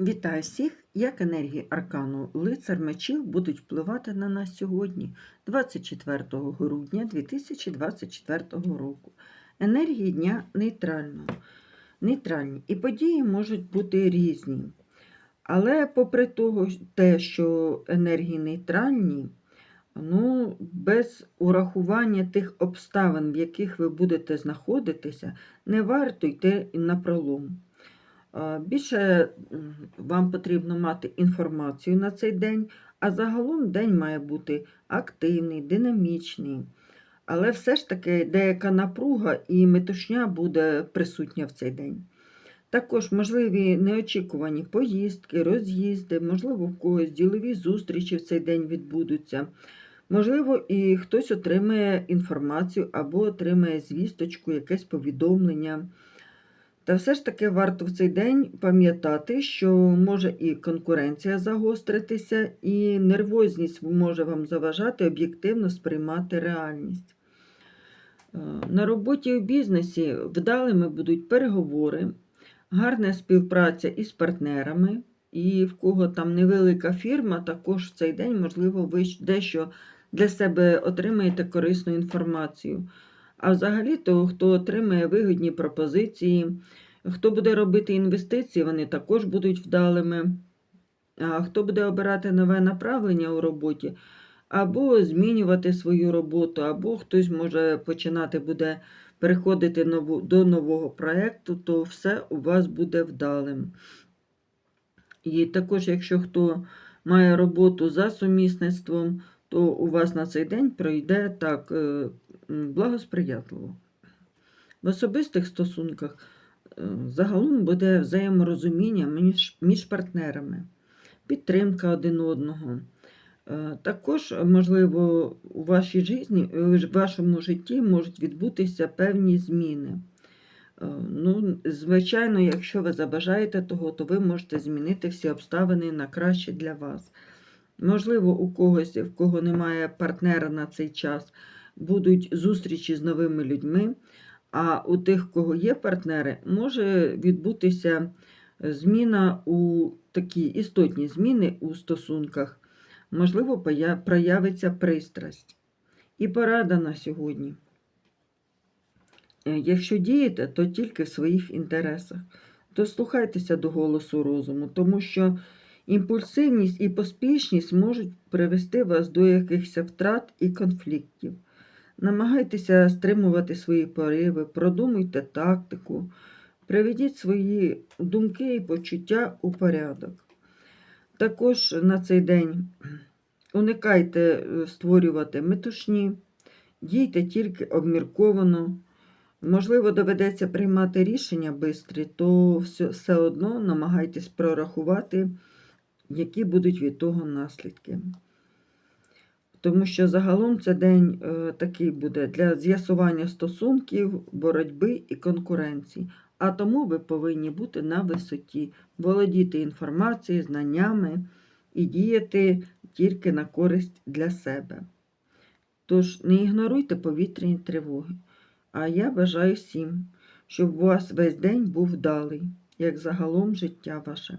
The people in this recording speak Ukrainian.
Вітаю всіх! Як енергії аркану лицар мечів будуть впливати на нас сьогодні, 24 грудня 2024 року. Енергії дня нейтрально. нейтральні. І події можуть бути різні. Але попри того, те, що енергії нейтральні, ну, без урахування тих обставин, в яких ви будете знаходитися, не варто йти на пролом. Більше вам потрібно мати інформацію на цей день, а загалом день має бути активний, динамічний. Але все ж таки деяка напруга і метушня буде присутня в цей день. Також можливі неочікувані поїздки, роз'їзди, можливо, в когось ділові зустрічі в цей день відбудуться. Можливо, і хтось отримає інформацію або отримає звісточку, якесь повідомлення. Та все ж таки варто в цей день пам'ятати, що може і конкуренція загостритися, і нервозність може вам заважати об'єктивно сприймати реальність. Е, На роботі у бізнесі вдалими будуть переговори, гарна співпраця із партнерами, і в кого там невелика фірма, також в цей день, можливо, ви дещо для себе отримаєте корисну інформацію. А взагалі, то хто отримає вигідні пропозиції, хто буде робити інвестиції, вони також будуть вдалими. А хто буде обирати нове направлення у роботі, або змінювати свою роботу, або хтось може починати буде переходити до нового проєкту, то все у вас буде вдалим. І також, якщо хто має роботу за сумісництвом, то у вас на цей день пройде так е, благосприятливо. В особистих стосунках е, загалом буде взаєморозуміння між, партнерами, підтримка один одного. Е, Також, можливо, у вашій житті, в вашому житті можуть відбутися певні зміни. Ну, звичайно, якщо ви забажаєте того, то ви можете змінити всі обставини на краще для вас. Можливо, у когось, в кого немає партнера на цей час, будуть зустрічі з новими людьми, а у тих, в кого є партнери, може відбутися зміна у такі істотні зміни у стосунках. Можливо, проявиться пристрасть. І порада на сьогодні. Е, Якщо дієте, то тільки в своїх інтересах. Дослухайтеся до голосу розуму, тому що імпульсивність і поспішність можуть привести вас до якихось втрат і конфліктів. Намагайтеся стримувати свої пориви, продумуйте тактику, приведіть свої думки і почуття у порядок. Також на цей день уникайте е, створювати метушні, дійте тільки обмірковано. Можливо, доведеться приймати рішення бистрі, то все, все одно намагайтесь прорахувати, які будуть від того наслідки. Тому що загалом це день е, такий буде для з'ясування стосунків, боротьби і конкуренції. А тому ви повинні бути на висоті, володіти інформацією, знаннями і діяти тільки на користь для себе. Тож не ігноруйте повітряні тривоги. А я бажаю всім, щоб у вас весь день був вдалий, як загалом життя ваше.